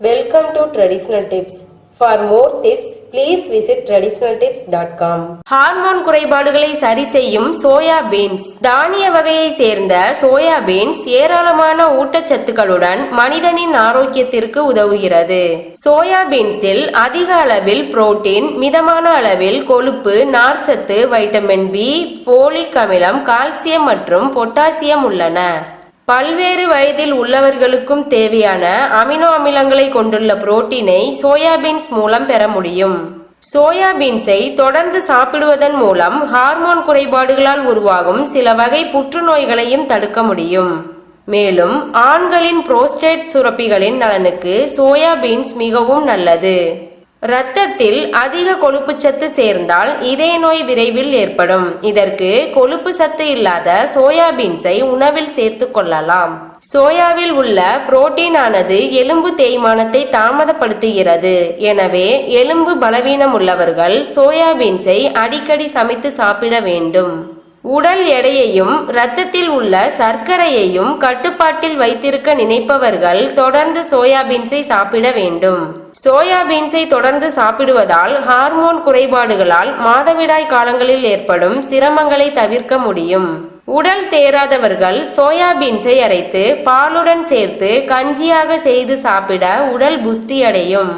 Welcome to traditional tips for more tips please visit traditional tips dot com hormone குறைபாடுகளை சரி செய்யும் soya beans தானிய வகையை சேர்ந்த சோயா பீன்ஸ் ஏராளமான ஊட்டச்சத்துக்களுடன் மனிதனின் ஆரோக்கியத்திற்கு உதவுகிறது. சோயா பீன்ஸில் அதிக அளவில் புரோட்டீன் மிதமான அளவில் கொழுப்பு நார்சத்து வைட்டமின் பி போலிக் அமிலம் கால்சியம் மற்றும் பொட்டாசியம் உள்ளன. பல்வேறு வயதில் உள்ளவர்களுக்கும் தேவையான அமினோ அமிலங்களை கொண்டுள்ள புரோட்டீனை சோயாபீன்ஸ் மூலம் பெற முடியும். சோயாபீன்ஸை தொடர்ந்து சாப்பிடுவதன் மூலம் ஹார்மோன் குறைபாடுகளால் உருவாகும் சில வகை புற்றுநோய்களையும் தடுக்க முடியும். மேலும் ஆண்களின் புரோஸ்டேட் சுரப்பிகளின் நலனுக்கு சோயாபீன்ஸ் மிகவும் நல்லது. இரத்தத்தில் அதிக கொழுப்புச்சத்து சேர்ந்தால் இதய நோய் விரைவில் ஏற்படும். இதற்கு கொழுப்பு சத்து இல்லாத சோயாபீன்ஸை உணவில் சேர்த்து கொள்ளலாம். சோயாவில் உள்ள புரோட்டீன் ஆனது எலும்பு தேய்மானத்தை தாமதப்படுத்துகிறது. எனவே எலும்பு பலவீனம் உள்ளவர்கள் சோயாபீன்ஸை அடிக்கடி சமைத்து சாப்பிட வேண்டும். உடல் எடையையும் இரத்தத்தில் உள்ள சர்க்கரையையும் கட்டுப்பாட்டில் வைத்திருக்க நினைப்பவர்கள் தொடர்ந்து சோயாபீன்ஸை சாப்பிட வேண்டும். சோயாபீன்ஸை தொடர்ந்து சாப்பிடுவதால் ஹார்மோன் குறைபாடுகளால் மாதவிடாய் காலங்களில் ஏற்படும் சிரமங்களை தவிர்க்க முடியும். உடல் தேராதவர்கள் சோயாபீன்ஸை அரைத்து பாலுடன் சேர்த்து கஞ்சியாக செய்து சாப்பிட உடல் புஷ்டி அடையும்.